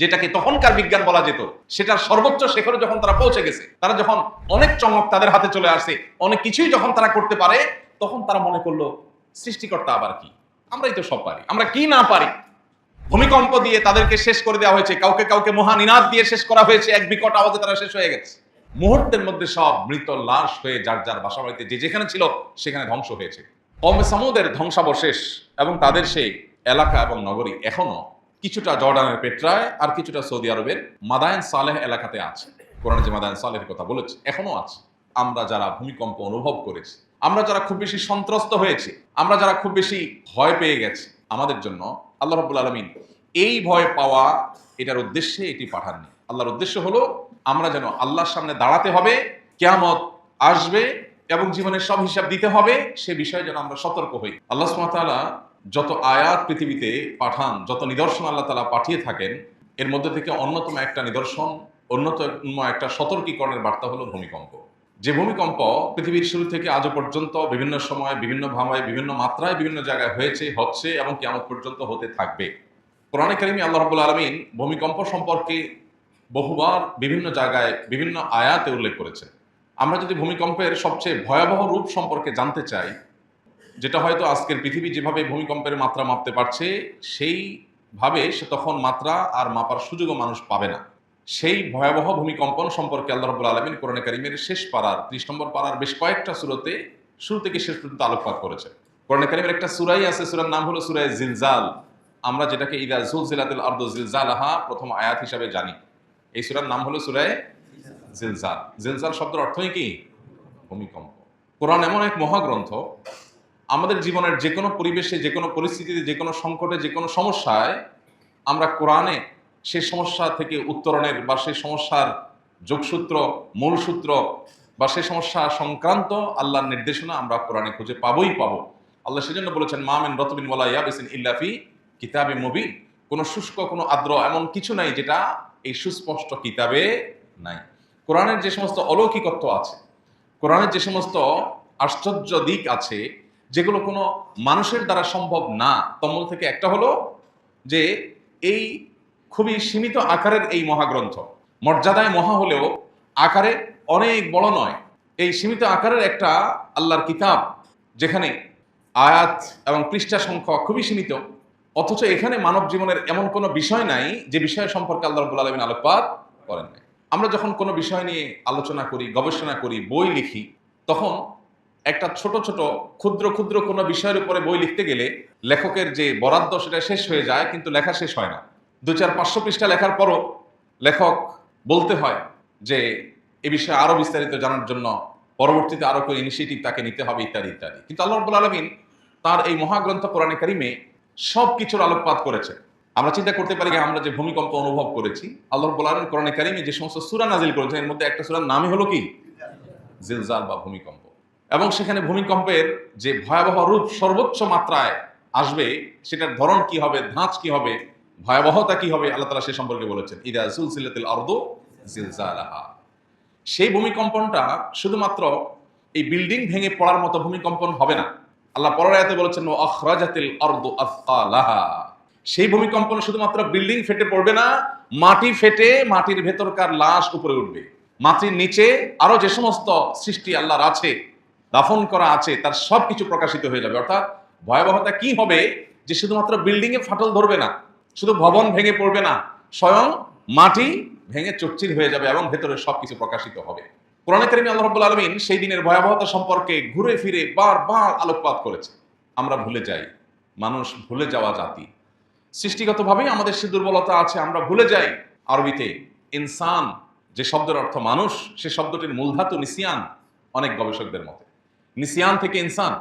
যেটাকে তখনকার বিজ্ঞান বলা যেত, সেটার সর্বোচ্চ শেখরে যখন তারা পৌঁছে গেছে, তারা যখন অনেক চমক তাদের হাতে চলে আসে, অনেক কিছুই যখন তারা করতে পারে, তখন তারা মনে করল, সৃষ্টিকর্তা আবার কি? আমরাই তো সব পারি, আমরা কি না পারি? ভূমিকম্প দিয়ে তাদেরকে শেষ করে দেওয়া হয়েছে, কাউকে কাউকে মহানিনাদ দিয়ে শেষ করা হয়েছে, এক বিকট আওয়াজে তারা শেষ হয়ে গেছে। মুহূর্তের মধ্যে সব মৃত, লাশ হয়ে যার যার বাসা বাড়িতে যে যেখানে ছিল, সেখানে ধ্বংস হয়েছে। কমে সামুদের ধ্বংসাবশেষ এবং তাদের সেই এলাকা এবং নগরী এখনও কিছুটা জর্ডানের পেট্রায় আর কিছুটা সৌদি আরবের মাদায়ন সালেহ এলাকাতে আছে। কোরআনে যে মাদায়ন সালেহের কথা বলেছে, এখনও আছে। আমরা যারা ভূমিকম্প অনুভব করেছি, আমরা যারা খুব বেশি সন্ত্রস্ত হয়েছি, আমরা যারা খুব বেশি ভয় পেয়ে গেছি, আমাদের জন্য আল্লাহ রব্বুল আলমিন এই ভয় পাওয়া এটার উদ্দেশ্যে এটি পাঠাননি। আল্লাহর উদ্দেশ্য হলো, আমরা যেন আল্লাহর সামনে দাঁড়াতে হবে, কেয়ামত আসবে এবং জীবনের সব হিসাব দিতে হবে, সে বিষয়ে যেন আমরা সতর্ক হই। আল্লাহ সুমাতালা যত আয়াত পৃথিবীতে পাঠান, যত নিদর্শন আল্লাহ তালা পাঠিয়ে থাকেন, এর মধ্যে থেকে অন্যতম একটা নিদর্শন, অন্যতম একটা সতর্কীকরণের বার্তা হলো ভূমিকম্প। যে ভূমিকম্প পৃথিবীর শুরু থেকে আজও পর্যন্ত বিভিন্ন সময়, বিভিন্ন ভাবায়, বিভিন্ন মাত্রায়, বিভিন্ন জায়গায় হয়েছে, হচ্ছে এবং কেমন পর্যন্ত হতে থাকবে। কোরআনে কারিমি আল্লাহ রাবুল আলমিন ভূমিকম্প সম্পর্কে বহুবার বিভিন্ন জায়গায়, বিভিন্ন আয়াতে উল্লেখ করেছে আমরা যদি ভূমিকম্পের সবচেয়ে ভয়াবহ রূপ সম্পর্কে জানতে চাই যেটা হয়তো আজকের পৃথিবী যেভাবে ভূমিকম্পের মাত্রা মাপতে পারছে, সেইভাবে সে তখন মাত্রা আর মাপার সুযোগও মানুষ পাবে না। সেই ভয়াবহ ভূমিকম্পন সম্পর্কে আল্লাহ রবুল আলমিন কোরআনে কারিমের শেষ পাড়ার ত্রিশ নম্বর পাড়ার বেশ কয়েকটা সুরতে শুরু থেকে শেষ পর্যন্ত আলোকপাত করেছে। কোরআনে কারিমের একটা সুরাই আছে, সুরার নাম হলো সুরাই জিলজাল। আমরা যেটাকে ইদা জুলজিলাতুল আরদু জিলজালাহা প্রথম আয়াত হিসাবে জানি। এই সুরার নাম হলো সুরায় জিলজাল। জিলজাল শব্দের অর্থই কি? ভূমিকম্প। কোরআন এমন এক মহাগ্রন্থ আমাদের জীবনের যে কোনো পরিবেশে যে কোনো পরিস্থিতিতে যে কোনো সংকটে যে কোনো সমস্যায় আমরা কোরআনে সেই সমস্যা থেকে উত্তরণের বা সেই সমস্যার যোগসূত্র মূল সূত্র বা সেই সমস্যা সংক্রান্ত আল্লাহর নির্দেশনা আমরা কোরআনে খুঁজে পাবই পাবো। আল্লাহ সেজন্য বলেছেন মামেন রতবিন ওয়ালা ইয়াবিসিন ইল্লাফি কিতাবে মুবিন। কোনো শুষ্ক, কোনো আদ্র এমন কিছু নাই যেটা এই সুস্পষ্ট কিতাবে নাই। কোরআনের যে সমস্ত অলৌকিকত্ব আছে, কোরআনের যে সমস্ত আশ্চর্য দিক আছে যেগুলো কোনো মানুষের দ্বারা সম্ভব না। তম্মল থেকে একটা হলো যে এই খুবই সীমিত আকারের এই মহাগ্রন্থ। মর্যাদায় মহা হলেও আকারে অনেক বড় নয়। এই সীমিত আকারের একটা আল্লাহর কিতাব যেখানে আয়াত এবং পৃষ্ঠা সংখ্যা খুবই সীমিত, অথচ এখানে মানব জীবনের এমন কোনো বিষয় নাই যে বিষয় সম্পর্কে আল্লাহ রবুল আলমিন আলোকপাত করেন আমরা যখন কোনো বিষয় নিয়ে আলোচনা করি, গবেষণা করি, বই লিখি, তখন একটা ছোট ছোট ক্ষুদ্র ক্ষুদ্র কোনো বিষয়ের উপরে বই লিখতে গেলে লেখকের যে বরাদ্দ সেটা শেষ হয়ে যায়, কিন্তু লেখা শেষ হয় না। দু চার পাঁচশো পৃষ্ঠা লেখার পরও লেখক বলতে হয় যে, এ বিষয়ে আরও বিস্তারিত জানার জন্য পরবর্তীতে আরও কোনো ইনিশিয়েটিভ তাকে নিতে হবে, ইত্যাদি ইত্যাদি। কিন্তু আল্লাহ রব্বুল আলমিন তার এই মহাগ্রন্থ কোরআনে কারিমে সব কিছুর আলোকপাত করেছে আমরা চিন্তা করতে পারি যে, আমরা যে ভূমিকম্প অনুভব করেছি, আল্লাহ রব্বুল আলমিন কোরআনে কারিমে যে সমস্ত সুরা নাজিল করেছেন, এর মধ্যে একটা সুরার নামই হলো কি? জিলজাল বা ভূমিকম্প। এবং সেখানে ভূমিকম্পের যে ভয়াবহ রূপ সর্বোচ্চ মাত্রায় আসবে, সেটার ধরন কি হবে, ধাঁচ কি হবে, ভয়াবহতা কি হবে, আল্লাহ তালা সে সম্পর্কে বলেছেন, ইদা সুলসিলাতিল আরদু জিলজালাহা। সেই ভূমিকম্পনটা শুধুমাত্র এই বিল্ডিং ভেঙে পড়ার মতো ভূমিকম্পন হবে না। আল্লাহ পরের আয়াতে বলেছেন ও আখরাজাতিল আরদু আসকালাহা সেই ভূমিকম্পন শুধুমাত্র বিল্ডিং ফেটে পড়বে না, মাটি ফেটে মাটির ভেতরকার লাশ উপরে উঠবে। মাটির নিচে আরও যে সমস্ত সৃষ্টি আল্লাহর আছে দাফন করা আছে, তার সব কিছু প্রকাশিত হয়ে যাবে। অর্থাৎ ভয়াবহতা কি হবে যে শুধুমাত্র বিল্ডিং এ ফাটল ধরবে না, শুধু ভবন ভেঙে পড়বে না, স্বয়ং মাটি ভেঙে চচ্চির হয়ে যাবে এবং ভেতরে সবকিছু প্রকাশিত হবে। কোরআন করিম আল্লাহ আলমিন সেই দিনের ভয়াবহতা সম্পর্কে ঘুরে ফিরে বারবার আলোকপাত করেছে। আমরা ভুলে যাই, মানুষ ভুলে যাওয়া জাতি। সৃষ্টিগতভাবেই আমাদের সে দুর্বলতা আছে, আমরা ভুলে যাই আরবিতে। ইনসান, যে শব্দের অর্থ মানুষ, সে শব্দটির মূলধাতু নিসিয়ান অনেক গবেষকদের মতে। নিসিয়ান থেকে ইনসান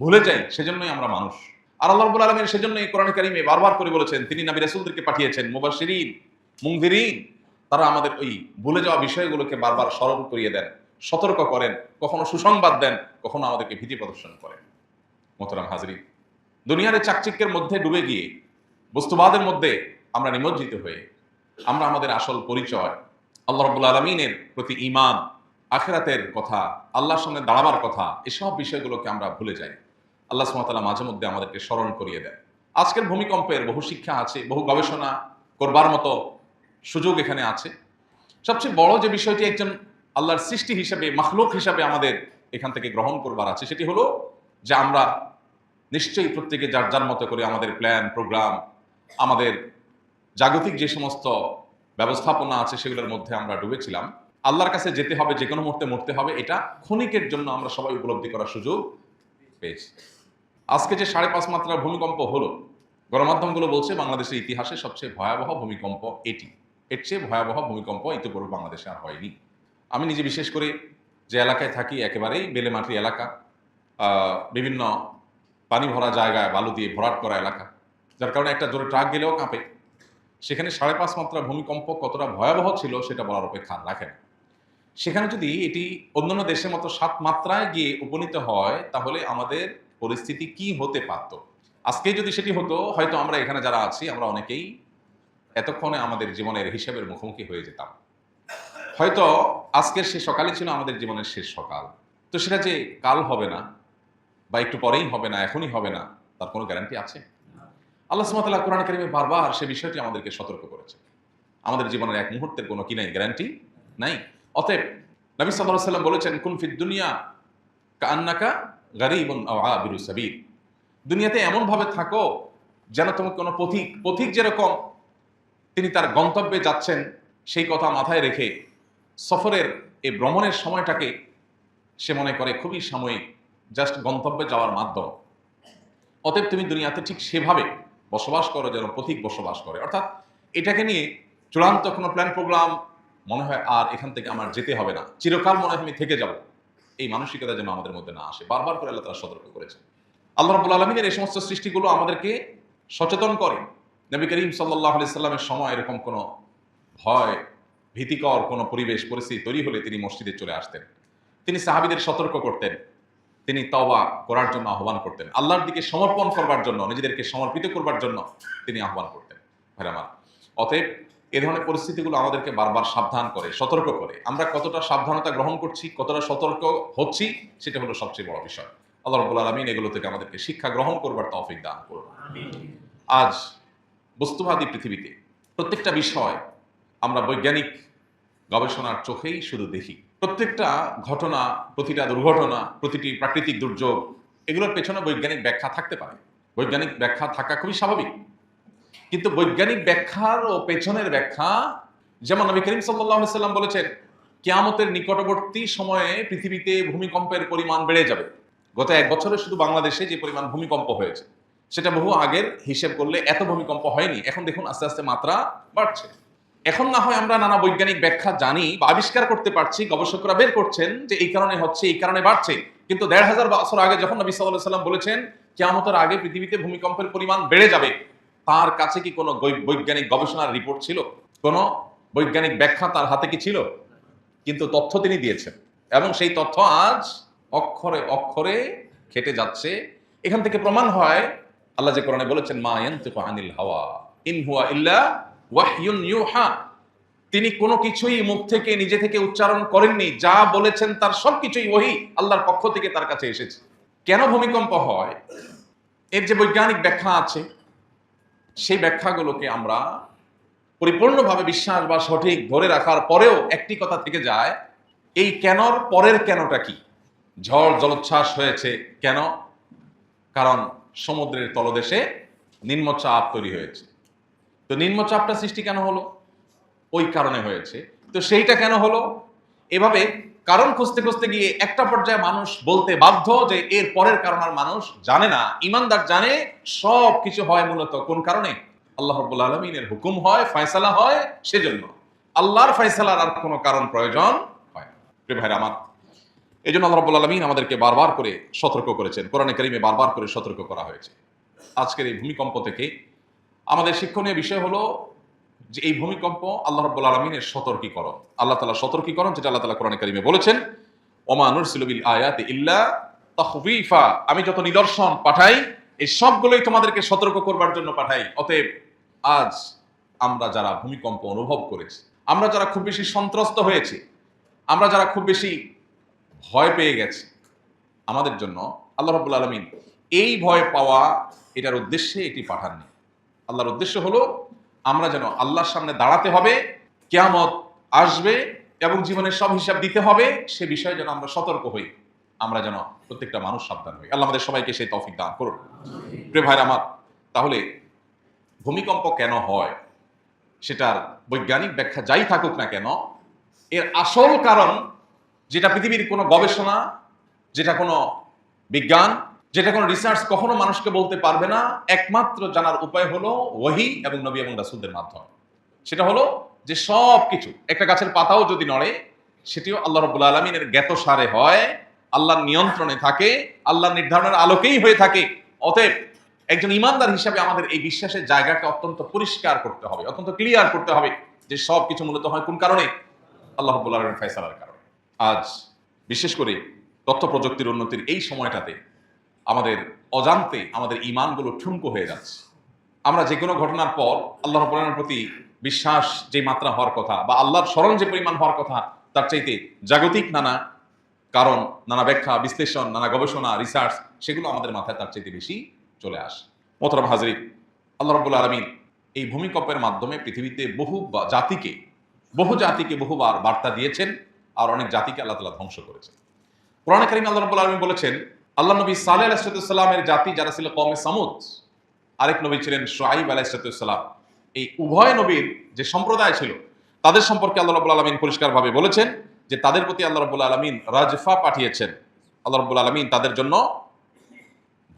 ভুলে যাই, সেজন্যই আমরা মানুষ। আর আল্লাহ রব্বুল আলমীর সেজন্য এই কোরআন কারিমে বারবার করে বলেছেন, তিনি নাবি রাসুলদেরকে পাঠিয়েছেন মুবাশিরিন মুংদিরিন তারা আমাদের ওই ভুলে যাওয়া বিষয়গুলোকে বারবার স্মরণ করিয়ে দেন, সতর্ক করেন, কখনো সুসংবাদ দেন, কখনো আমাদেরকে ভীতি প্রদর্শন করেন। মোতরাম হাজরি দুনিয়ার চাকচিক্যের মধ্যে ডুবে গিয়ে, বস্তুবাদের মধ্যে আমরা নিমজ্জিত হয়ে, আমরা আমাদের আসল পরিচয় আল্লাহ রব্বুল আলমিনের প্রতি ইমান আখেরাতের কথা, আল্লাহর সামনে দাঁড়াবার কথা, এসব বিষয়গুলোকে আমরা ভুলে যাই। আল্লাহ সুমতালা মাঝে মধ্যে আমাদেরকে স্মরণ করিয়ে দেন। আজকের ভূমিকম্পের বহু শিক্ষা আছে, বহু গবেষণা করবার মতো সুযোগ এখানে আছে। সবচেয়ে বড় যে বিষয়টি একজন আল্লাহর সৃষ্টি হিসাবে, মাখলুক হিসাবে আমাদের এখান থেকে গ্রহণ করবার আছে, সেটি হলো যে আমরা নিশ্চয়ই প্রত্যেকে যার যার মতো করে আমাদের প্ল্যান, প্রোগ্রাম, আমাদের জাগতিক যে সমস্ত ব্যবস্থাপনা আছে, সেগুলোর মধ্যে আমরা ডুবেছিলাম। আল্লাহর কাছে যেতে হবে, যে কোনো মুহূর্তে মরতে হবে, এটা ক্ষণিকের জন্য আমরা সবাই উপলব্ধি করার সুযোগ পেয়েছি। আজকে যে সাড়ে পাঁচ মাত্রার ভূমিকম্প হলো, গণমাধ্যমগুলো বলছে বাংলাদেশের ইতিহাসে সবচেয়ে ভয়াবহ ভূমিকম্প এটি। এর চেয়ে ভয়াবহ ভূমিকম্প ইতিপূর্বে বাংলাদেশে আর হয়নি। আমি নিজে বিশেষ করে যে এলাকায় থাকি, একেবারেই বেলে বেলেমাটি এলাকা বিভিন্ন পানি ভরা জায়গায় বালু দিয়ে ভরাট করা এলাকা, যার কারণে একটা জোরে ট্রাক গেলেও কাঁপে। সেখানে সাড়ে পাঁচ মাত্রা ভূমিকম্প কতটা ভয়াবহ ছিল সেটা বলার অপেক্ষা রাখে না। সেখানে যদি এটি অন্যান্য দেশের মতো সাত মাত্রায় গিয়ে উপনীত হয়, তাহলে আমাদের পরিস্থিতি কি হতে পারত? আজকে যদি সেটি হতো, হয়তো আমরা এখানে যারা আছি, আমরা অনেকেই এতক্ষণে আমাদের জীবনের হিসাবের মুখোমুখি হয়ে যেতাম। হয়তো আজকের সে সকালই ছিল আমাদের জীবনের শেষ সকাল। তো সেটা যে কাল হবে না, বা একটু পরেই হবে না, এখনই হবে না, তার কোনো গ্যারান্টি আছে? আল্লাহ সুমতাল্লাহ কোরআন কারিমে বারবার সে বিষয়টি আমাদেরকে সতর্ক করেছে। আমাদের জীবনের এক মুহূর্তের কোনো কি নাই? গ্যারান্টি নাই? অতএব নবী সাল্লাহ সাল্লাম বলেছেন, কুন ফিদ দুনিয়া কান্নাকা গারিবন আবিরু সাবির দুনিয়াতে এমনভাবে থাকো যেন তুমি কোনো পথিক পথিক যেরকম তিনি তার গন্তব্যে যাচ্ছেন, সেই কথা মাথায় রেখে সফরের এই ভ্রমণের সময়টাকে সে মনে করে খুবই সাময়িক, জাস্ট গন্তব্যে যাওয়ার মাধ্যম। অতএব তুমি দুনিয়াতে ঠিক সেভাবে বসবাস করো যেন পথিক বসবাস করে। অর্থাৎ এটাকে নিয়ে চূড়ান্ত কোনো প্ল্যান, প্রোগ্রাম মনে হয় আর এখান থেকে আমার যেতে হবে না। চিরকাল মনে হয় আমি থেকে যাব। এই মানসিকতা যেন আমাদের মধ্যে না আসে। বারবার করে আল্লাহ তারা সতর্ক করেছেন। আল্লাহ রাবুল আলমিনের এই সমস্ত সৃষ্টিগুলো আমাদেরকে সচেতন করে। নবী করিম সাল্লাহ আলি সাল্লামের সময় এরকম কোনো ভয়, ভীতিকর কোনো পরিবেশ, পরিস্থিতি তৈরি হলে তিনি মসজিদে চলে আসতেন। তিনি সাহাবিদের সতর্ক করতেন। তিনি তওবা করার জন্য আহ্বান করতেন। আল্লাহর দিকে সমর্পণ করবার জন্য, নিজেদেরকে সমর্পিত করবার জন্য তিনি আহ্বান করতেন। ভাইরামান অতএব এ ধরনের পরিস্থিতিগুলো আমাদেরকে বারবার সাবধান করে, সতর্ক করে। আমরা কতটা সাবধানতা গ্রহণ করছি, কতটা সতর্ক হচ্ছি, সেটা হলো সবচেয়ে বড় বিষয়। আল্লাহ রব্বুল আলমিন এগুলো থেকে আমাদেরকে শিক্ষা গ্রহণ করবার তৌফিক দান করুন। আজ বস্তুবাদী পৃথিবীতে প্রত্যেকটা বিষয় আমরা বৈজ্ঞানিক গবেষণার চোখেই শুধু দেখি। প্রত্যেকটা ঘটনা, প্রতিটা দুর্ঘটনা, প্রতিটি প্রাকৃতিক দুর্যোগ, এগুলোর পেছনে বৈজ্ঞানিক ব্যাখ্যা থাকতে পারে। বৈজ্ঞানিক ব্যাখ্যা থাকা খুবই স্বাভাবিক। কিন্তু বৈজ্ঞানিক ব্যাখ্যার ও পেছনের ব্যাখ্যা, যেমন নবী করিম সাল্লাহ সাল্লাম বলেছেন, কেয়ামতের নিকটবর্তী সময়ে পৃথিবীতে ভূমিকম্পের পরিমাণ বেড়ে যাবে। গত এক বছরে শুধু বাংলাদেশে যে পরিমাণ ভূমিকম্প হয়েছে, সেটা বহু আগের হিসেব করলে এত ভূমিকম্প হয়নি। এখন দেখুন, আস্তে আস্তে মাত্রা বাড়ছে। এখন না হয় আমরা নানা বৈজ্ঞানিক ব্যাখ্যা জানি বা আবিষ্কার করতে পারছি, গবেষকরা বের করছেন যে এই কারণে হচ্ছে, এই কারণে বাড়ছে। কিন্তু দেড় হাজার বছর আগে যখন নবী সাল্লাহ সাল্লাম বলেছেন, কেয়ামতের আগে পৃথিবীতে ভূমিকম্পের পরিমাণ বেড়ে যাবে তার কাছে কি কোনো বৈজ্ঞানিক গবেষণার রিপোর্ট ছিল? কোনো বৈজ্ঞানিক ব্যাখ্যা তার হাতে কি ছিল? কিন্তু তথ্য তিনি দিয়েছেন। এবং সেই তথ্য আজ অক্ষরে অক্ষরে খেটে যাচ্ছে। এখান থেকে প্রমাণ হয়, আল্লাহ যে কোরআনে বলেছেন, মা ইয়ান্তিকু আনিল হাওয়া, ইন হুয়া ইল্লা ওয়াহয়ুন ইউহা। তিনি কোনো কিছুই মুখ থেকে, নিজে থেকে উচ্চারণ করেননি। যা বলেছেন তার সবকিছুই ওহি, আল্লাহর পক্ষ থেকে তার কাছে এসেছে। কেন ভূমিকম্প হয়? এর যে বৈজ্ঞানিক ব্যাখ্যা আছে সেই ব্যাখ্যাগুলোকে আমরা পরিপূর্ণভাবে বিশ্বাস বা সঠিক ধরে রাখার পরেও একটি কথা থেকে যায়, এই কেনর পরের কেনটা কি? ঝড় জলোচ্ছ্বাস হয়েছে কেন? কারণ সমুদ্রের তলদেশে নিম্নচাপ তৈরি হয়েছে। তো নিম্নচাপটা সৃষ্টি কেন হলো? ওই কারণে হয়েছে। তো সেইটা কেন হলো? এভাবে কারণ খুঁজতে খুঁজতে গিয়ে একটা পর্যায়ে মানুষ বলতে বাধ্য যে এর পরের কারণ আর মানুষ জানে না। ইমানদার জানে সব কিছু হয় মূলত কোন কারণে? আল্লাহ রব্বুল আলমিনের হুকুম হয়, ফয়সালা হয় সেজন্য। আল্লাহর ফয়সালার আর কোনো কারণ প্রয়োজন হয় প্রিয় আমার এই জন্য আল্লাহ রব্বুল আলমিন আমাদেরকে বারবার করে সতর্ক করেছেন। কোরআনে করিমে বারবার করে সতর্ক করা হয়েছে। আজকের এই ভূমিকম্প থেকে আমাদের শিক্ষণীয় বিষয় হলো যে এই ভূমিকম্প আল্লাহ রব্বুল আলমিনের সতর্কীকরণ। আল্লাহ তালা সতর্কীকরণ যেটা আল্লাহ তালা কোরআন করিমে বলেছেন ওমানুর সিলবিল আয়াত ইল্লা তাহবিফা আমি যত নিদর্শন পাঠাই, এই সবগুলোই তোমাদেরকে সতর্ক করবার জন্য পাঠাই। অতএব আজ আমরা যারা ভূমিকম্প অনুভব করেছি, আমরা যারা খুব বেশি সন্ত্রস্ত হয়েছি, আমরা যারা খুব বেশি ভয় পেয়ে গেছি, আমাদের জন্য আল্লাহ রব্বুল আলমিন এই ভয় পাওয়া এটার উদ্দেশ্যে এটি পাঠাননি। আল্লাহর উদ্দেশ্য হলো আমরা যেন আল্লাহর সামনে দাঁড়াতে হবে, কেয়ামত আসবে এবং জীবনের সব হিসাব দিতে হবে, সে বিষয়ে যেন আমরা সতর্ক হই। আমরা যেন প্রত্যেকটা মানুষ সাবধান হই। আল্লাহ আমাদের সবাইকে সেই তৌফিক দান করুন। প্রিয় ভাইরা আমার, তাহলে ভূমিকম্প কেন হয়? সেটার বৈজ্ঞানিক ব্যাখ্যা যাই থাকুক না কেন, এর আসল কারণ যেটা পৃথিবীর কোনো গবেষণা, যেটা কোনো বিজ্ঞান যেটা কোনো রিসার্চ কখনো মানুষকে বলতে পারবে না, একমাত্র জানার উপায় হলো ওহি এবং নবী এবং রাসুলদের মাধ্যমে। সেটা হলো যে সব কিছু একটা গাছের পাতাও যদি নড়ে, সেটিও আল্লাহ রবুল আলমিনের জ্ঞাত সারে হয়, আল্লাহর নিয়ন্ত্রণে থাকে, আল্লাহর নির্ধারণের আলোকেই হয়ে থাকে। অতএব একজন ইমানদার হিসাবে আমাদের এই বিশ্বাসের জায়গাকে অত্যন্ত পরিষ্কার করতে হবে, অত্যন্ত ক্লিয়ার করতে হবে যে সব কিছু মূলত হয় কোন কারণে? আল্লাহ রবুল আলমের ফয়সালার কারণে। আজ বিশেষ করে তথ্য প্রযুক্তির উন্নতির এই সময়টাতে আমাদের অজান্তে আমাদের ইমানগুলো ঠুনকো হয়ে যাচ্ছে। আমরা যে কোনো ঘটনার পর আল্লাহ রবুল্লাহের প্রতি বিশ্বাস যে মাত্রা হওয়ার কথা বা আল্লাহর স্মরণ যে পরিমাণ হওয়ার কথা, তার চাইতে জাগতিক নানা কারণ, নানা ব্যাখ্যা, বিশ্লেষণ, নানা গবেষণা রিসার্চ সেগুলো আমাদের মাথায় তার চাইতে বেশি চলে আসে। মোতরম হাজরি আল্লাহ রবুল্লা আলমিন এই ভূমিকম্পের মাধ্যমে পৃথিবীতে বহু জাতিকে বহু জাতিকে বহুবার বার্তা দিয়েছেন আর অনেক জাতিকে আল্লাহ তালা ধ্বংস করেছেন। করিম আল্লাহ রবুল্লা আলমিন বলেছেন আল্লাহ নবী সালে আলাহিসাল্লামের জাতি যারা ছিল কমে সামুদ, আরেক নবী ছিলেন সোহাইব আলাহিসাল্লাম এই উভয় নবীর যে সম্প্রদায় ছিল, তাদের সম্পর্কে আল্লাহ রবুল আলমিন পরিষ্কারভাবে বলেছেন যে তাদের প্রতি আল্লাহ রবুল আলমিন রাজফা পাঠিয়েছেন। আল্লাহ রবুল আলমিন তাদের জন্য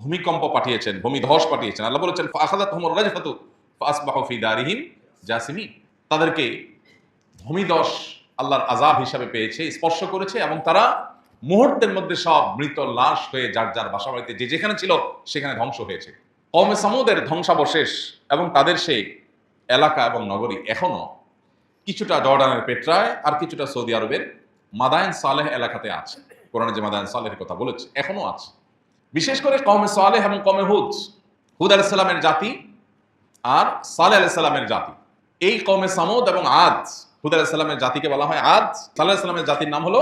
ভূমিকম্প পাঠিয়েছেন, ভূমিধস পাঠিয়েছেন। আল্লাহ বলেছেন ফাখাদাত রাজফাতু জাসিমিন। তাদেরকে ভূমিদশ আল্লাহর আজাব হিসাবে পেয়েছে, স্পর্শ করেছে এবং তারা মুহূর্তের মধ্যে সব মৃত, লাশ হয়ে যার যার বাসা বাড়িতে যে যেখানে ছিল সেখানে ধ্বংস হয়েছে। কমে সামুদের ধ্বংসাবশেষ এবং তাদের সেই এলাকা এবং নগরী এখনও কিছুটা জর্ডানের পেট্রায় আর কিছুটা সৌদি আরবের মাদায়ন সালেহ এলাকাতে আছে। কোরআনে যে মাদায়ন সালেহের কথা বলেছে, এখনও আছে। বিশেষ করে কমে সালেহ এবং কমে হুদ। হুদ আলাইসাল্লামের জাতি আর সালেহ আলাইসাল্লামের জাতি। এই কমে সামুদ এবং আজ হুদ আলাইসাল্লামের জাতিকে বলা হয় আজ সাল্লাহ জাতির নাম হলো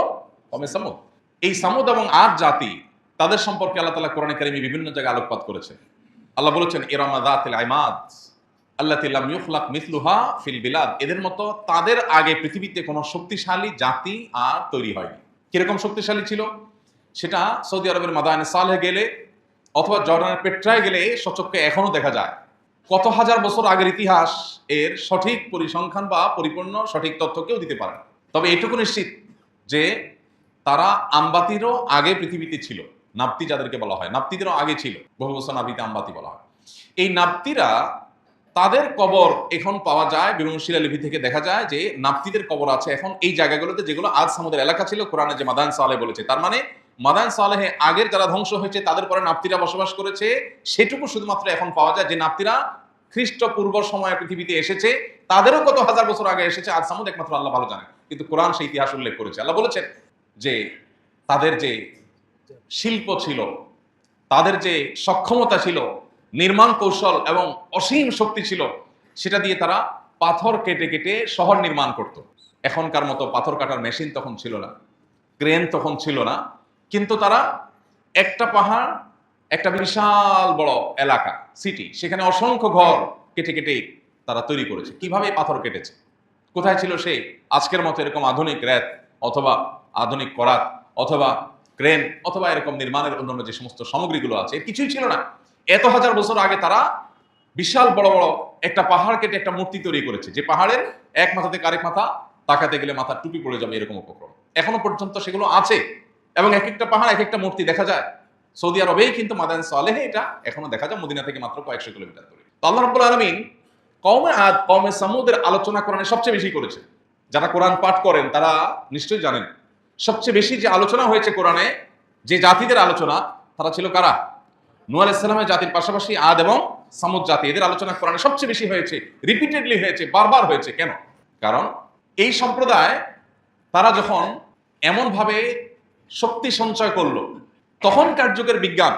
কমে সামুদ। এই সামুদ এবং আদ জাতি, তাদের সম্পর্কে আল্লাহ তালা কোরআন কারিমি বিভিন্ন জায়গায় আলোকপাত করেছে। আল্লাহ বলেছেন ইরামাদাত আইমাদ আল্লাহ তিল্লাম ইউখলাক মিসলুহা ফিল বিলাদ। এদের মতো তাদের আগে পৃথিবীতে কোনো শক্তিশালী জাতি আর তৈরি হয়নি। কীরকম শক্তিশালী ছিল? সেটা সৌদি আরবের মাদায়নে সালেহ গেলে অথবা জর্ডানের পেট্রায় গেলে সচক্ষে এখনও দেখা যায়। কত হাজার বছর আগের ইতিহাস এর সঠিক পরিসংখ্যান বা পরিপূর্ণ সঠিক তথ্য কেউ দিতে পারে তবে এটুকু নিশ্চিত যে তারা আমবাতিরও আগে পৃথিবীতে ছিল। নাপ্তি যাদেরকে বলা হয় নাপ্তিদেরও আগে ছিল। বহু বছর আমবাতি বলা হয়। এই নাপ্তিরা তাদের কবর এখন পাওয়া যায়, বিভিন্ন শিলালিপি থেকে দেখা যায় যে নাপ্তিদের কবর আছে এখন এই জায়গাগুলোতে, যেগুলো আজ সামুদের এলাকা ছিল, কোরআনে যে মাদান সালেহ বলেছে। তার মানে মাদান সালেহে আগের যারা ধ্বংস হয়েছে, তাদের পরে নাপ্তিরা বসবাস করেছে। সেটুকু শুধুমাত্র এখন পাওয়া যায় যে নাপ্তিরা খ্রিস্টপূর্ব সময়ে পৃথিবীতে এসেছে। তাদেরও কত হাজার বছর আগে এসেছে, আজ সামুদ একমাত্র আল্লাহ ভালো জানে। কিন্তু কোরআন সেই ইতিহাস উল্লেখ করেছে। আল্লাহ বলেছেন যে তাদের যে শিল্প ছিল, তাদের যে সক্ষমতা ছিল, নির্মাণ কৌশল এবং অসীম শক্তি ছিল, সেটা দিয়ে তারা পাথর কেটে কেটে শহর নির্মাণ করত। এখনকার মতো পাথর কাটার মেশিন তখন ছিল না, ক্রেন তখন ছিল না, কিন্তু তারা একটা পাহাড়, একটা বিশাল বড় এলাকা সিটি সেখানে অসংখ্য ঘর কেটে কেটে তারা তৈরি করেছে। কীভাবে পাথর কেটেছে? কোথায় ছিল সে? আজকের মতো এরকম আধুনিক র্যাত অথবা আধুনিক করাত অথবা ক্রেন অথবা এরকম নির্মাণের অন্যান্য যে সমস্ত সামগ্রীগুলো আছে কিছুই ছিল না। এত হাজার বছর আগে তারা বিশাল বড় বড় একটা পাহাড় কেটে একটা মূর্তি তৈরি করেছে, যে পাহাড়ের এক মাথা থেকে আরেক মাথা, তাকাতে গেলে মাথা টুপি পড়ে যাবে এরকম উপক্রম। এখনও পর্যন্ত সেগুলো আছে এবং এক একটা পাহাড় এক একটা মূর্তি দেখা যায়। সৌদি আরবেই কিন্তু মাদান সালেহে এটা এখনও দেখা যায়, মদিনা থেকে মাত্র কয়েকশো কিলোমিটার দূরে। তো আল্লাহ রাব্বুল আলামিন কওমে আদ, কওমে সামুদের আলোচনা কোরআনে সবচেয়ে বেশি করেছে যারা কোরআন পাঠ করেন তারা নিশ্চয়ই জানেন। সবচেয়ে বেশি যে আলোচনা হয়েছে কোরআনে, যে জাতিদের আলোচনা, তারা ছিল কারা? নূহ আলাইহিস সালামের জাতির পাশাপাশি আদ এবং সামুদ জাতি, এদের আলোচনা কোরআনে সবচেয়ে বেশি হয়েছে রিপিটেডলি হয়েছে, বারবার হয়েছে। কেন? কারণ এই সম্প্রদায়, তারা যখন এমনভাবে শক্তি সঞ্চয় করল, তখনকার যুগের বিজ্ঞান,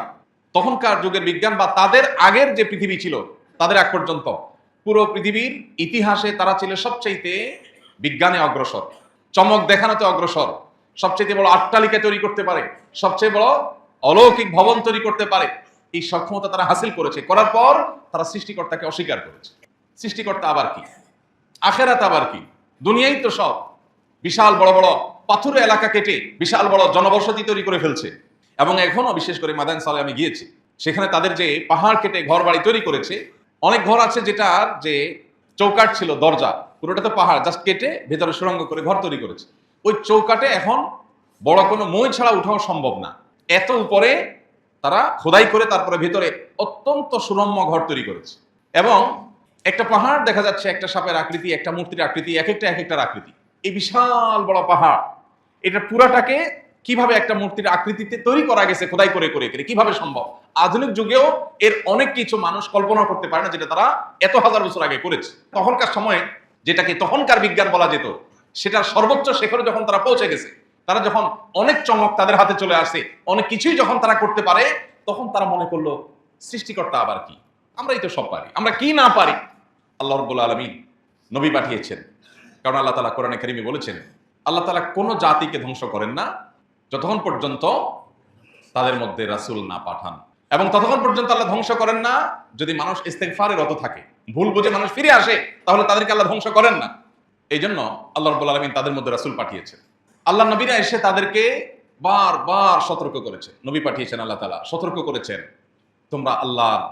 তখনকার যুগের বিজ্ঞান বা তাদের আগের যে পৃথিবী ছিল, তাদের এক পর্যন্ত, পুরো পৃথিবীর ইতিহাসে তারা ছিল সবচাইতে বিজ্ঞানে অগ্রসর, চমক দেখানোতে অগ্রসর সবচেয়ে বড় আট্টালিকা তৈরি করতে পারে সবচেয়ে বড় অলৌকিক ভবন তৈরি করতে পারে। এই সক্ষমতা তারা হাসিল করেছে। করার পর তারা সৃষ্টিকর্তাকে অস্বীকার করেছে। সৃষ্টিকর্তা আবার কি? আখেরাত আবার কি? দুনিয়াই তো সব। বিশাল বড় বড় পাথুরে এলাকা কেটে বিশাল বড় জনবসতি তৈরি করে ফেলছে। এবং এখনও বিশেষ করে মাদান সালে আমি গিয়েছি, সেখানে তাদের যে পাহাড় কেটে ঘর বাড়ি তৈরি করেছে, অনেক ঘর আছে যেটার যে চৌকাট ছিল, দরজা, পুরোটা তো পাহাড়, জাস্ট কেটে ভেতরে সুরঙ্গ করে ঘর তৈরি করেছে। ওই চৌকাটে এখন বড় কোনো মই ছাড়া উঠাও সম্ভব না। এত উপরে তারা খোদাই করে তারপরে ভেতরে অত্যন্ত সুরম্য ঘর তৈরি করেছে। এবং একটা পাহাড় দেখা যাচ্ছে, একটা সাপের আকৃতি, একটা মূর্তির আকৃতি, এক একটা, এক একটার আকৃতি। এই বিশাল বড় পাহাড়। এটা পুরাটাকে কীভাবে একটা মূর্তির আকৃতিতে তৈরি করা গেছে, খোদাই করে করে করে, কীভাবে সম্ভব? আধুনিক যুগেও এর অনেক কিছু মানুষ কল্পনা করতে পারে না, যেটা তারা এত হাজার বছর আগে করেছে। তখনকার সময়ে যেটাকে তখনকার বিজ্ঞান বলা যেত সেটার সর্বোচ্চ শেখরে যখন তারা পৌঁছে গেছে, তারা যখন অনেক চমক তাদের হাতে চলে আসে অনেক কিছুই যখন তারা করতে পারে, তখন তারা মনে করল, সৃষ্টিকর্তা আবার কি? আমরাই তো সব পারি, আমরা কি না পারি? আল্লাহ রব্বুল আলমী নবী পাঠিয়েছেন। কারণ আল্লাহ তালা কোরআনে কারিমে বলেছেন, আল্লাহ তালা কোনো জাতিকে ধ্বংস করেন না, যতক্ষণ পর্যন্ত তাদের মধ্যে রাসূল না পাঠান। এবং ততক্ষণ পর্যন্ত আল্লাহ ধ্বংস করেন না, যদি মানুষ ইস্তেগফারে রত থাকে, ভুল বুঝে মানুষ ফিরে আসে, তাহলে তাদেরকে আল্লাহ ধ্বংস করেন না। এই জন্য আল্লাহ রব্বুল আলমিন তাদের মধ্যে রাসুল পাঠিয়েছেন আল্লাহ নবীরা এসে তাদেরকে বারবার সতর্ক করেছে। নবী পাঠিয়েছেন আল্লাহ তালা সতর্ক করেছেন। তোমরা আল্লাহর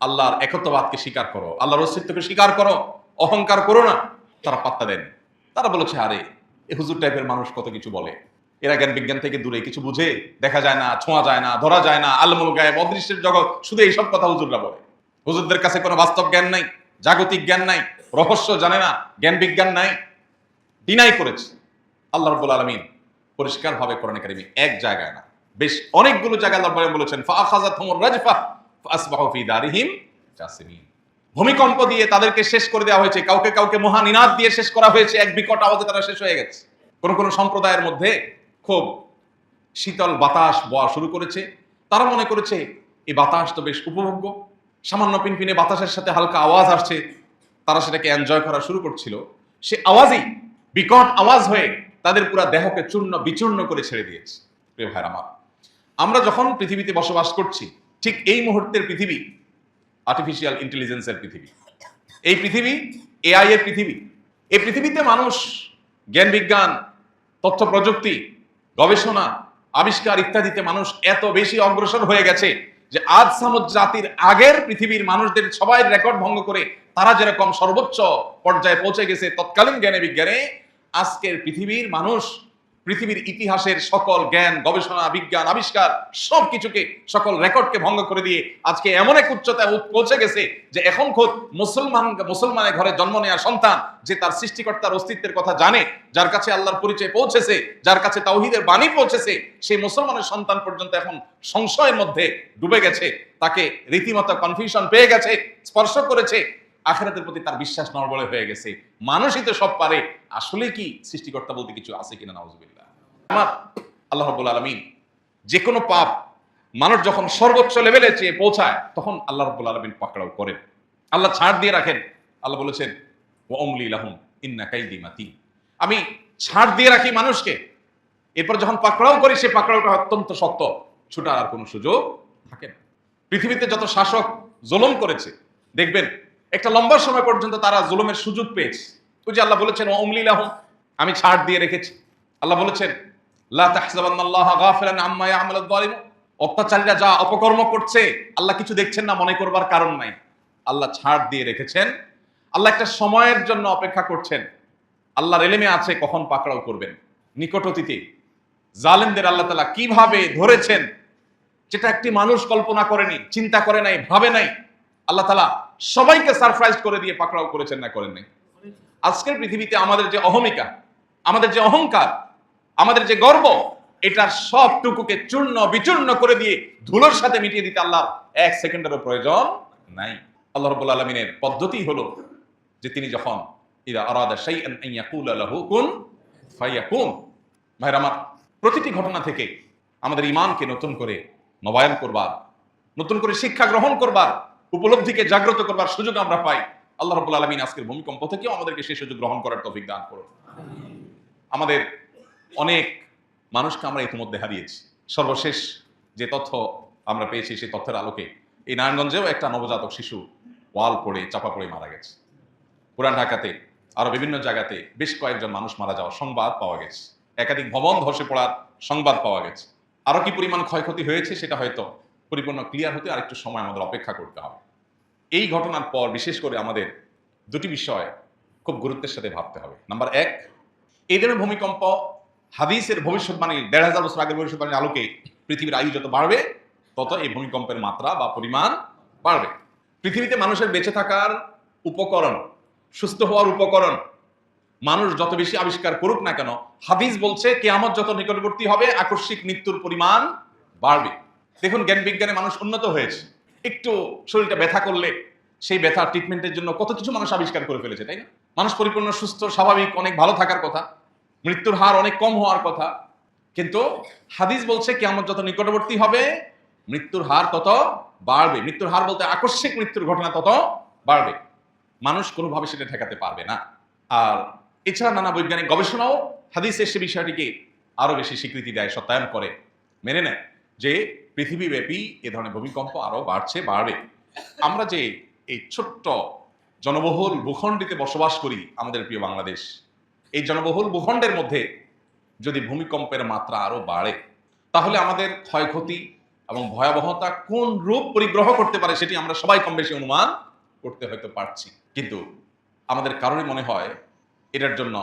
আল্লাহর একত্ববাদকে স্বীকার করো, আল্লাহর অস্তিত্বকে স্বীকার করো, অহংকার করো না। তারা পাত্তা দেন তারা বলেছে, আরে, এ হুজুর টাইপের মানুষ কত কিছু বলে। এরা জ্ঞান বিজ্ঞান থেকে দূরে, কিছু বুঝে, দেখা যায় না, ছোঁয়া যায় না, ধরা যায় না আলমুল গায়ে অদৃশ্যের জগৎ, শুধু এইসব কথা হুজুররা বলে। হুজুরদের কাছে কোনো বাস্তব জ্ঞান নাই, জাগতিক জ্ঞান নাই রহস্য জানে না, জ্ঞান বিজ্ঞান নাই ডিনাই করেছে। আল্লাহ রব্বুল আলমিন পরিষ্কারভাবে কোরআনে কারিমে এক জায়গায় না, বেশ অনেকগুলো জায়গায় আল্লাহ বলেছেন ভূমিকম্প দিয়ে তাদেরকে শেষ করে দেওয়া হয়েছে, কাউকে কাউকে মহানিনাদ দিয়ে শেষ করা হয়েছে, এক বিকট আওয়াজে তারা শেষ হয়ে গেছে। কোন কোন সম্প্রদায়ের মধ্যে খুব শীতল বাতাস বওয়া শুরু করেছে। তারা মনে করেছে, এই বাতাস তো বেশ উপভোগ্য। সামান্য পিনপিনে বাতাসের সাথে হালকা আওয়াজ আসছে। তারা সেটাকে এনজয় করা শুরু করছিল, সে আওয়াজই বিকট আওয়াজ হয়ে তাদের পুরো দেহকে চূর্ণ বিচূর্ণ করে ছেড়ে দিয়েছে। প্রিয় ভাইর আমার, আমরা যখন পৃথিবীতে বসবাস করছি, ঠিক এই মুহূর্তের পৃথিবী আর্টিফিশিয়াল ইন্টেলিজেন্সের পৃথিবী। এই পৃথিবী এআই এর পৃথিবী। এই পৃথিবীতে মানুষ জ্ঞান বিজ্ঞান, তথ্য প্রযুক্তি, গবেষণা, আবিষ্কার ইত্যাদিতে মানুষ এত বেশি অগ্রসর হয়ে গেছে যে আজ সামুদ জাতির আগের পৃথিবীর মানুষদের সবাই রেকর্ড ভঙ্গ করে তারা যেরকম সর্বোচ্চ পর্যায়ে পৌঁছে গেছে তৎকালীন জ্ঞানে বিজ্ঞানে, আজকের পৃথিবীর মানুষ পৃথিবীর ইতিহাসের সকল জ্ঞান, গবেষণা, বিজ্ঞান, আবিষ্কার সব কিছুকে সকল রেকর্ডকে ভঙ্গ করে দিয়ে আজকে এমন এক উচ্চতায় পৌঁছে গেছে যে এখন খোদ মুসলমান, মুসলমানের ঘরে জন্ম নেওয়া সন্তান যে তার সৃষ্টিকর্তার অস্তিত্বের কথা জানে, যার কাছে আল্লাহর পরিচয় পৌঁছেছে, যার কাছে তাওহিদের বাণী পৌঁছেছে, সেই মুসলমানের সন্তান পর্যন্ত এখন সংশয়ের মধ্যে ডুবে গেছে, তাকে রীতিমতো কনফিউশন পেয়ে গেছে, স্পর্শ করেছে আখেরাতের প্রতি তার বিশ্বাস নড়বড়ে হয়ে গেছে। মানুষই তো সব পারে। আসলে কি সৃষ্টিকর্তা বলতে কিছু আছে কিনা নাউজুবিল্লাহ? আমার আল্লাহ রাব্বুল আলামিন যে কোনো পাপ মানুষ যখন সর্বোচ্চ লেভেলে চেয়ে পৌঁছায়, তখন আল্লাহ রাব্বুল আলামিন পাকড়াও করেন। আল্লাহ ছাড় দিয়ে রাখেন। আল্লাহ বলেছেন ও অমলি লাহুম ইন্না কাইদি মাতি আমি ছাড় দিয়ে রাখি মানুষকে। এরপর যখন পাকড়াও করি, সে পাকড়াওটা অত্যন্ত শক্ত। ছুটার আর কোনো সুযোগ থাকে না। পৃথিবীতে যত শাসক জুলুম করেছে, দেখবেন একটা লম্বা সময় পর্যন্ত তারা জুলুমের সুযোগ পেয়েছে। ওই যে আল্লাহ বলেছেন অমলি লাহুম আমি ছাড় দিয়ে রেখেছি। আল্লাহ বলেছেন অত্যাচারীরা যা অপকর্ম করছে, আল্লাহ কিছু দেখছেন না, মনে করবার কারণ নাই। আল্লাহ ছাড় দিয়ে রেখেছেন। আল্লাহ একটা সময়ের জন্য অপেক্ষা করছেন। আল্লাহর এলেমে আছে, কখন পাকড়াও করবেন? নিকট অতীতে। জালেমদের আল্লাহ তালা কীভাবে ধরেছেন? যেটা একটি মানুষ কল্পনা করেনি, চিন্তা করে নাই, ভাবে নাই। আল্লাহ তালা সবাইকে সারপ্রাইজ করে দিয়ে পাকড়াও করেছেন না করেন নাই। আজকের পৃথিবীতে আমাদের যে অহমিকা, আমাদের যে অহংকার, আমাদের যে গর্ব, এটার সবটুকুকে চূর্ণ বিচূর্ণ করে দিয়ে ধুলোর সাথে মিটিয়ে দিতে আল্লাহ এক সেকেন্ডেরও প্রয়োজন নাই। আল্লাহ রব্বুল আলমিনের পদ্ধতি হলো যে তিনি যখন ইরা আরাদা শাইআন আন কুন ভাইরা আমার, প্রতিটি ঘটনা থেকে আমাদের ইমানকে নতুন করে নবায়ন করবার, নতুন করে শিক্ষা গ্রহণ করবার উপলব্ধিকে জাগ্রত করবার সুযোগ আমরা পাই। আল্লাহ রাব্বুল আলামিন আজকের ভূমিকম্প থেকেও আমাদেরকে সেই সুযোগ গ্রহণ করার তৌফিক দান করুন। আমাদের অনেক মানুষকে আমরা ইতিমধ্যে হারিয়েছি। সর্বশেষ যে তথ্য আমরা পেয়েছি সেই তথ্যের আলোকে এই নারায়ণগঞ্জেও একটা নবজাতক শিশু ওয়াল পড়ে, চাপা পড়ে মারা গেছে। পুরান ঢাকাতে আরও বিভিন্ন জায়গাতে বেশ কয়েকজন মানুষ মারা যাওয়ার সংবাদ পাওয়া গেছে। একাধিক ভবন ধসে পড়ার সংবাদ পাওয়া গেছে। আরও কি পরিমাণ ক্ষয়ক্ষতি হয়েছে সেটা হয়তো পরিপূর্ণ ক্লিয়ার হতে আরেকটু সময় আমাদের অপেক্ষা করতে হবে। এই ঘটনার পর বিশেষ করে আমাদের দুটি বিষয় খুব গুরুত্বের সাথে ভাবতে হবে। নাম্বার এক এই ধরনের ভূমিকম্প হাদিসের ভবিষ্যৎবাণী, দেড় হাজার বছর আগের ভবিষ্যৎবাণীর আলোকে পৃথিবীর আয়ু যত বাড়বে, তত এই ভূমিকম্পের মাত্রা বা পরিমাণ বাড়বে। পৃথিবীতে মানুষের বেঁচে থাকার উপকরণ, সুস্থ হওয়ার উপকরণ, মানুষ যত বেশি আবিষ্কার করুক না কেন, হাদিস বলছে কেয়ামত যত নিকটবর্তী হবে, আকস্মিক মৃত্যুর পরিমাণ বাড়বে। দেখুন, জ্ঞান বিজ্ঞানে মানুষ উন্নত হয়েছে। একটু শরীরটা ব্যথা করলে সেই ব্যথা ট্রিটমেন্টের জন্য কত কিছু মানুষ আবিষ্কার করে ফেলেছে, তাই না? মানুষ পরিপূর্ণ, সুস্থ, স্বাভাবিক, অনেক ভালো থাকার কথা। মৃত্যুর হার অনেক কম হওয়ার কথা। কিন্তু হাদিস বলছে, কেয়ামত যত নিকটবর্তী হবে, মৃত্যুর হার তত বাড়বে। মৃত্যুর হার বলতে আকস্মিক মৃত্যুর ঘটনা তত বাড়বে। মানুষ কোনোভাবে সেটা ঠেকাতে পারবে না। আর এছাড়া নানা বৈজ্ঞানিক গবেষণাও হাদিসের সে বিষয়টিকে আরও বেশি স্বীকৃতি দেয়, সত্যায়ন করে, মেনে নেয়। যে পৃথিবীব্যাপী এ ধরনের ভূমিকম্প আরও বাড়ছে, বাড়বে। আমরা যে এই ছোট্ট জনবহুল ভূখণ্ডটিতে বসবাস করি, আমাদের প্রিয় বাংলাদেশ, এই জনবহুল ভূখণ্ডের মধ্যে যদি ভূমিকম্পের মাত্রা আরও বাড়ে, তাহলে আমাদের ক্ষয়ক্ষতি এবং ভয়াবহতা কোন রূপ পরিগ্রহ করতে পারে সেটি আমরা সবাই কম বেশি অনুমান করতে হয়তো পারছি। কিন্তু আমাদের কারণে মনে হয় এটার জন্য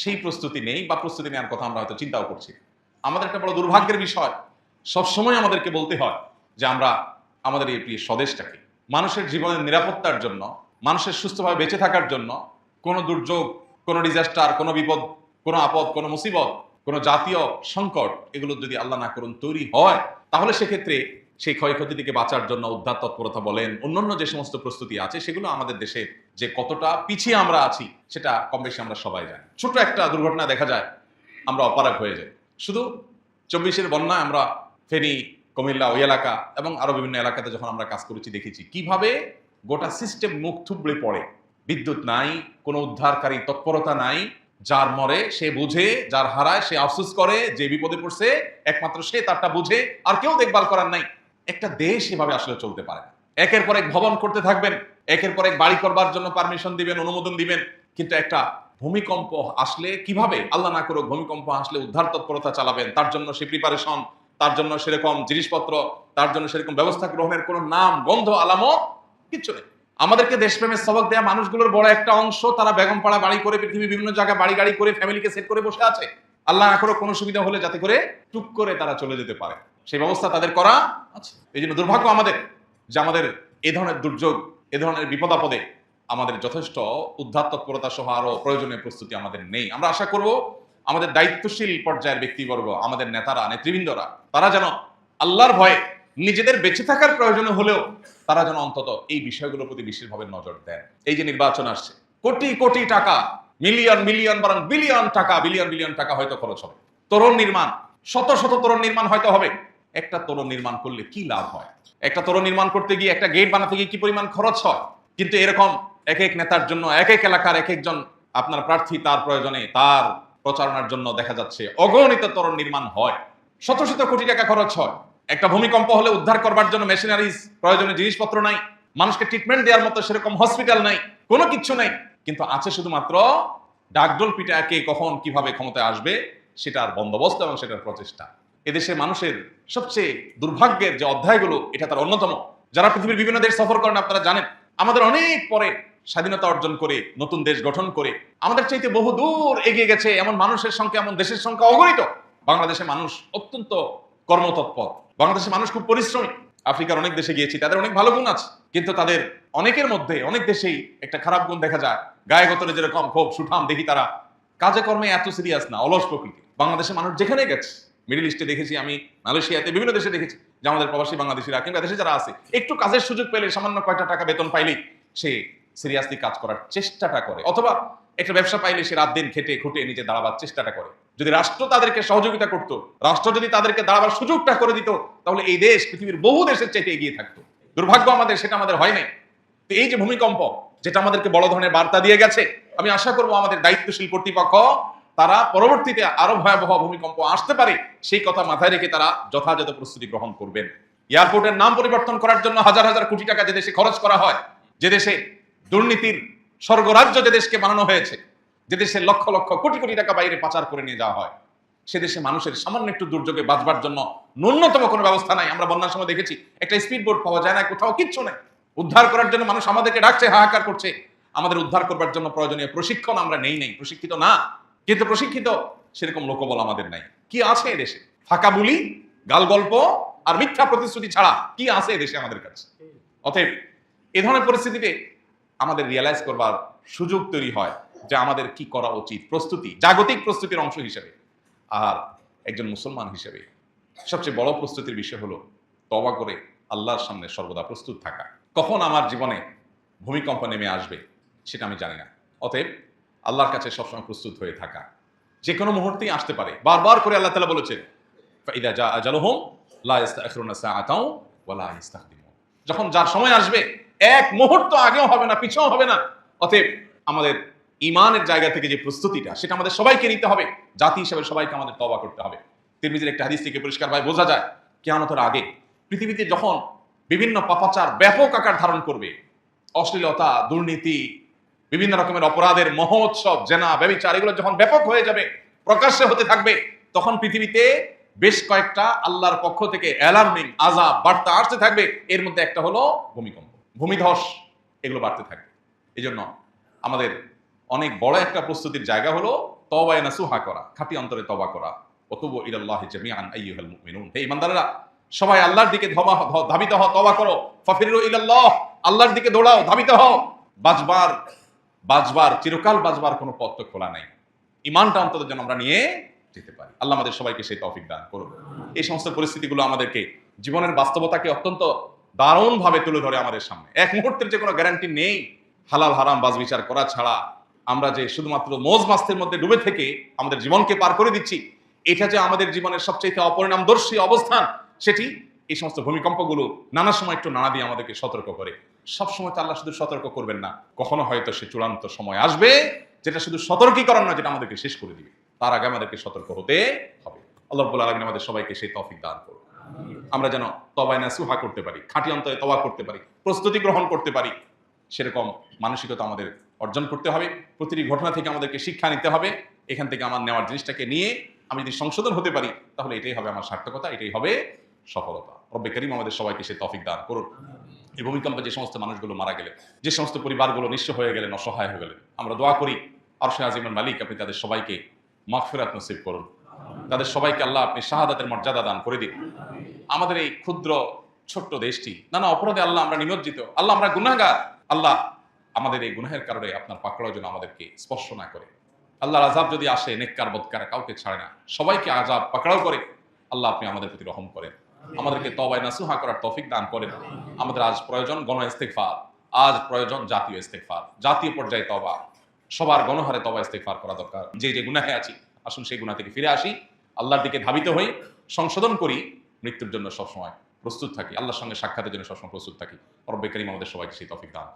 সেই প্রস্তুতি নেই বা প্রস্তুতি নেওয়ার কথা আমরা হয়তো চিন্তাও করছি আমাদের একটা বড় দুর্ভাগ্যের বিষয় সবসময় আমাদেরকে বলতে হয় যে আমরা আমাদের এই প্রিয় স্বদেশটাকে। মানুষের জীবনের নিরাপত্তার জন্য, মানুষের সুস্থভাবে বেঁচে থাকার জন্য কোনো দুর্যোগ, কোনো ডিজাস্টার কোনো বিপদ, কোনো আপদ, কোনো মুসিবত, কোনো জাতীয় সংকট এগুলো যদি আল্লাহ না করুন তৈরি হয়, তাহলে সেক্ষেত্রে সেই ক্ষয়ক্ষতি থেকে বাঁচার জন্য উদ্ধার তৎপরতা বলেন, অন্যান্য যে সমস্ত প্রস্তুতি আছে সেগুলো আমাদের দেশে যে কতটা পিছিয়ে আমরা আছি সেটা কম বেশি আমরা সবাই জানি। ছোট একটা দুর্ঘটনা দেখা যায়, আমরা অপারগ হয়ে যাই। শুধু চব্বিশের বন্যায় আমরা ফেনী, কুমিল্লা, ওই এলাকা এবং আরও বিভিন্ন এলাকাতে যখন আমরা কাজ করেছি, দেখেছি। কীভাবে গোটা সিস্টেম মুখ থুবড়ে পড়ে। বিদ্যুৎ নাই, কোনো উদ্ধারকারী তৎপরতা নাই, যার মরে সে বুঝে, যার হারায় সে আফসোস করে, যে বিপদে পড়ছে, একমাত্র সে তারটা বুঝে, আর কেউ দেখভাল করার নাই। একটা দেশ এভাবে আসলে চলতে পারে না। একের পর এক ভবন করতে থাকবেন, একের পর এক বাড়ি করবার জন্য পারমিশন দিবেন, অনুমোদন দিবেন। কিন্তু একটা ভূমিকম্প আসলে কীভাবে? আল্লাহ না করুক, ভূমিকম্প আসলে উদ্ধার তৎপরতা চালাবেন, তার জন্য সে প্রিপারেশন তার জন্য সেরকম জিনিসপত্র, তার জন্য সেরকম ব্যবস্থা গ্রহণের কোনো নাম, গন্ধ, আলামত কিচ্ছু নেই। আমাদেরকে দেশপ্রেমের সবক দেওয়া মানুষগুলোর বড় একটা অংশ তারা বেগমপাড়া বাড়ি করে পৃথিবীর বিভিন্ন জায়গায় বাড়ি গাড়ি করে ফ্যামিলিকে সেট করে বসে আছে। আল্লাহ না করুক কোনো সুবিধা হলে যাতে করে টুক করে তারা চলে যেতে পারে। সেই ব্যবস্থা তাদের করা আছে। এই জন্য দুর্ভাগ্য আমাদের যে আমাদের এ ধরনের দুর্যোগ, এ ধরনের বিপদ আপদে আমাদের যথেষ্ট উদ্ধার তৎপরতা সহ আরও প্রয়োজনীয় প্রস্তুতি আমাদের নেই। আমরা আশা করব আমাদের দায়িত্বশীল পর্যায়ের ব্যক্তিবর্গ, আমাদের নেতারা, নেতৃবৃন্দরা, তারা যেন আল্লাহর ভয়ে নিজেদের বেঁচে থাকার প্রয়োজন হলেও তারা যেন অন্তত এই বিষয়গুলোর প্রতি বিশেষভাবে নজর দেন। এই যে নির্বাচন আসছে, কোটি কোটি টাকা, মিলিয়ন মিলিয়ন বরং বিলিয়ন টাকা, বিলিয়ন বিলিয়ন টাকা হয়তো খরচ হবে। তরুণ নির্মাণ, শত শত তরুণ নির্মাণ হয়তো হবে। একটা তরুণ নির্মাণ করলে কি লাভ হয়? একটা তরুণ নির্মাণ করতে গিয়ে একটা গেট বানাতে গিয়ে কি পরিমাণ খরচ হয়? কিন্তু এরকম এক এক নেতার জন্য, এক এক এলাকার এক একজন আপনার প্রার্থী তার প্রয়োজনে, তার প্রচারণার জন্য দেখা যাচ্ছে অগণিত তরুণ নির্মাণ হয়। শত শত কোটি টাকা খরচ হয়। একটা ভূমিকম্প হলে উদ্ধার করবার জন্য মেশিনারিজ, প্রয়োজনীয় জিনিসপত্র নাই। মানুষকে ট্রিটমেন্ট দেওয়ার মতো সেরকম হসপিটাল নাই। কোনো কিচ্ছু নাই। কিন্তু আছে শুধুমাত্র ডাকডোল পিঠা কে কখন, কীভাবে ক্ষমতায় আসবে, সেটার বন্দোবস্ত এবং সেটার প্রচেষ্টা। এদেশের মানুষের সবচেয়ে দুর্ভাগ্যের যে অধ্যায়গুলো, এটা তার অন্যতম। যারা পৃথিবীর বিভিন্ন দেশ সফর করেন, আপনারা জানেন, আমাদের অনেক পরে স্বাধীনতা অর্জন করে, নতুন দেশ গঠন করে, আমাদের চাইতে বহু দূর এগিয়ে গেছে এমন মানুষের সংখ্যা, এমন দেশের সংখ্যা অগণিত। বাংলাদেশের মানুষ অত্যন্ত কর্মতৎপর। বাংলাদেশের মানুষ খুব পরিশ্রমী। আফ্রিকার অনেক দেশে গিয়েছি, তাদের অনেক ভালো গুণ আছে। কিন্তু তাদের অনেকের মধ্যে, অনেক দেশেই একটা খারাপ গুণ দেখা যায়। গায়ে গতরে যেরকম ক্ষোভ, সুঠাম দেখি তারা। কাজে কর্মে এত সিরিয়াস না, অলস প্রকৃতি বাংলাদেশের মানুষ যেখানে গেছে মিডল ইস্টে দেখেছি আমি মালয়েশিয়াতে বিভিন্ন দেশে দেখেছি, যে আমাদের প্রবাসী বাংলাদেশিরা, কিংবা দেশে যারা আছে, একটু কাজের সুযোগ পেলে সামান্য কয়টা টাকা বেতন পাইলেই সে সিরিয়াসলি কাজ করার চেষ্টাটা করে। অথবা একটা ব্যবসা পাইলে সে রাত দিন খেটে খুঁটে নিজে দাঁড়াবার চেষ্টাটা করে। যদি রাষ্ট্র তাদেরকে সহযোগিতা করত, রাষ্ট্র যদি তাদেরকে দাঁড়াবার সুযোগটা করে দিত, তাহলে এই দেশ, পৃথিবীর বহু দেশের চাইতে এগিয়ে থাকতো। দুর্ভাগ্য আমাদের, সেটা আমাদের হয় নাই। তো এই যে ভূমিকম্প, যেটা আমাদেরকে বড় ধরনের বার্তা দিয়ে গেছে, আমি আশা করব আমাদের দায়িত্বশীল কর্তৃপক্ষ, তারা পরবর্তীতে আরও ভয়াবহ ভূমিকম্প আসতে পারে, সেই কথা মাথায় রেখে তারা যথাযথ প্রস্তুতি গ্রহণ করবেন। এয়ারপোর্টের নাম পরিবর্তন করার জন্য হাজার হাজার কোটি টাকা যে দেশে খরচ করা হয়, যে দেশে দুর্নীতির স্বর্গরাজ্য যে দেশকে বানানো হয়েছে, যে দেশে লক্ষ লক্ষ কোটি কোটি টাকা বাইরে পাচার করে নিয়ে যাওয়া হয়, সে দেশে মানুষের সামান্য একটু দুর্যোগে বাঁচবার জন্য ন্যূনতম কোনো ব্যবস্থা নাই। আমরা বন্যার সময় দেখেছি, একটা স্পিড বোট পাওয়া যায় না, কোথাও কিচ্ছু নেই। উদ্ধার করার জন্য মানুষ আমাদেরকে ডাকছে, হাহাকার করছে। আমাদের উদ্ধার করবার জন্য প্রয়োজনীয় প্রশিক্ষণ আমরা নেই নেই, প্রশিক্ষিত না। কিন্তু প্রশিক্ষিত, সেরকম লোকবল আমাদের নাই। কি আছে এদেশে ফাঁকা বুলি, গাল গল্প আর মিথ্যা প্রতিশ্রুতি ছাড়া কি আছে এদেশে আমাদের কাছে? অতএব এ ধরনের পরিস্থিতিতে আমাদের রিয়েলাইজ করবার সুযোগ তৈরি হয় যে আমাদের কি করা উচিত। প্রস্তুতি, জাগতিক প্রস্তুতির অংশ হিসেবে। আর একজন মুসলমান হিসেবে সবচেয়ে বড় প্রস্তুতির বিষয় হলো তবা করে আল্লাহর সামনে সর্বদা প্রস্তুত থাকা। কখন আমার জীবনে ভূমিকম্প নেমে আসবে সেটা আমি জানি না। অতএব আল্লাহর কাছে সবসময় প্রস্তুত হয়ে থাকা। যে কোনো মুহূর্তেই আসতে পারে। বারবার করে আল্লাহ তালা বলেছেন, ফাইদা ইস্তাকদিমুন যখন যার সময় আসবে এক মুহূর্ত আগেও হবে না, পিছেও হবে না। অতএব আমাদের ইমানের জায়গা থেকে যে প্রস্তুতিটা, সেটা আমাদের সবাইকে নিতে হবে। জাতি হিসাবে সবাইকে আমাদের তবা করতে হবে। তিরমিজির একটা হাদিস থেকে পরিষ্কার ভাবে বোঝা যায়, কেয়ামতের আগে পৃথিবীতে যখন বিভিন্ন পাপাচার ব্যাপক আকার ধারণ করবে, অশ্লীলতা, দুর্নীতি, বিভিন্ন রকমের অপরাধের মহোৎসব, জেনা, ব্যবিচার, এগুলো যখন ব্যাপক হয়ে যাবে, প্রকাশ্যে হতে থাকবে, তখন পৃথিবীতে বেশ কয়েকটা আল্লাহর পক্ষ থেকে অ্যালার্মিং আজাব বার্তা আসতে থাকবে। এর মধ্যে একটা হলো ভূমিকম্প। ভূমিধস এগুলো বাড়তে থাকবে। এই জন্য আমাদের অনেক বড় একটা প্রস্তুতির জায়গা হলো তবায় না সুহা করা, খাঁটি অন্তরে তবা করা। অতুবু ইলাল্লাহ জামিআন, আইয়ুহাল মুমিনুন। হে ইমানদাররা, সবাই আল্লাহর দিকে হ- ধাবিত হও তবা করো। ফাফিরু ইলাল্লাহ, আল্লাহর দিকে দৌড়াও, ধাবিত হও। বাজবার বাজবার, চিরকাল বাজবার কোনো পথ তো খোলা নাই। ইমানটা অন্তত যেন আমরা নিয়ে যেতে পারি। আল্লাহ আমাদের সবাইকে সেই তৌফিক দান করুন। এই সমস্ত পরিস্থিতিগুলো আমাদেরকে জীবনের বাস্তবতাকে অত্যন্ত দারুণভাবে তুলে ধরে আমাদের সামনে। এক মুহূর্তের যে কোনো গ্যারান্টি নেই, হালাল, হারাম বাজ বিচার করা ছাড়া আমরা যে শুধুমাত্র মোজ মাস্তের মধ্যে ডুবে থেকে আমাদের জীবনকে পার করে দিচ্ছি, এটা যে আমাদের জীবনের সবচেয়ে অপরিণামদর্শী অবস্থান, সেটি এই সমস্ত ভূমিকম্পগুলো নানা সময় একটু নানা দিয়ে আমাদেরকে সতর্ক করে। সব সময় তো আল্লাহ শুধু সতর্ক করবেন না, কখনো হয়তো সে চূড়ান্ত সময় আসবে, যেটা শুধু সতর্কীকরণ না যেটা আমাদেরকে শেষ করে দিবে। তার আগে আমাদেরকে সতর্ক হতে হবে। আল্লাহ আলমিন আমাদের সবাইকে সেই তফিক দান করুন। আমরা যেন তবায় না সুহা করতে পারি, খাঁটি অন্তরে তবা করতে পারি, প্রস্তুতি গ্রহণ করতে পারি, সেরকম মানসিকতা আমাদের অর্জন করতে হবে, প্রতিটি ঘটনা থেকে আমাদেরকে শিক্ষা নিতে হবে, এখান থেকে আমার নেওয়ার জিনিসটাকে নিয়ে আমি যদি সংশোধন হতে পারি, তাহলে এটাই হবে আমার সার্থকতা, এটাই হবে সফলতা। রব্বে করিম আমাদের সবাইকে সে তফিক দান করুন। এই ভূমিকম্পে যে সমস্ত মানুষগুলো মারা গেলেন যে সমস্ত পরিবারগুলো নিঃস্ব হয়ে গেলেন, অসহায় হয়ে গেলেন, আমরা দোয়া করি আরশে আজিমের মালিক, আপনি তাদের সবাইকে মাগফিরাত নসিব করুন। তাদের সবাইকে আল্লাহ আপনি শাহাদাতের মর্যাদা দান করে দিন। আমাদের এই ক্ষুদ্র, ছোট্ট দেশটি, নানা অপরাধে আল্লাহ আমরা নিমজ্জিত। আল্লাহ আমরা গুনাহগার। আল্লাহ আমাদের এই গুনাহের কারণে আপনার পাকড়াও যেন আমাদেরকে স্পর্শ না করে। আল্লাহর আজাব যদি আসে, নেককার বদকার কাউকে ছাড়ে না। সবাইকে আজাব পাকড়াও করে। আল্লাহ আপনি আমাদের প্রতি রহম করেন। আমাদেরকে তবায় নাসুহা করার তৌফিক দান করেন। আমাদের আজ প্রয়োজন গণ ইস্তেকফার আজ প্রয়োজন জাতীয় ইস্তেকফার জাতীয় পর্যায়ে তবা সবার গণহারে তবা ইস্তেকফার করা দরকার। যে যে গুনাহে আছি, আসুন সেই গুনাহ থেকে ফিরে আসি। আল্লাহর দিকে ধাবিত হই, সংশোধন করি, মৃত্যুর জন্য সবসময় প্রস্তুত থাকি। আল্লাহর সঙ্গে সাক্ষাতের জন্য সবসময় প্রস্তুত থাকি। রব্বে আমাদের সবাইকে সেই তফিক দান